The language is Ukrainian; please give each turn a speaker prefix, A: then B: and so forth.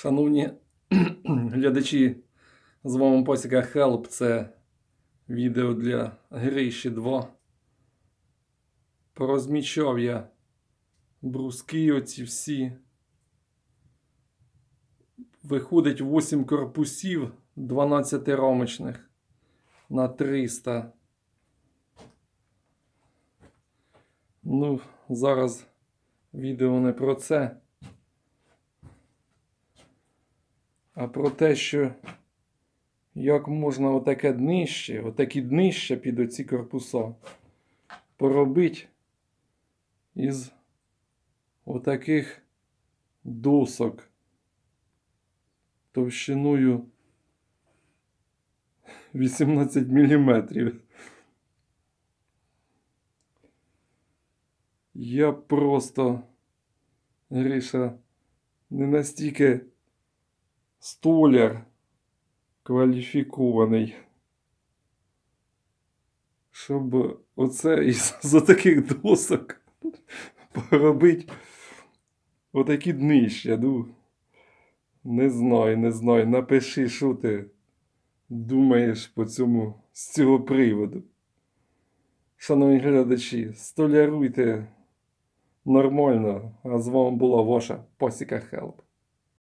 A: Шановні глядачі, з вами Посіка Хелп. Це відео для Гриші 2. Порозмічав я бруски оці всі. Виходить 8 корпусів 12 рамочних на 300. Ну, зараз відео не про це. А про те, що як можна отаке днище, отакі днища під оці корпуса поробити із отаких досок товщиною 18 мм. Я просто, Гриша, не настільки столяр кваліфікований. Щоб оце із за таких досок поробити отакі днища. Ну, не знаю, не знаю. Напиши, що ти думаєш по цьому з цього приводу. Шановні глядачі, столяруйте нормально, а з вами була ваша Посіка Хелп.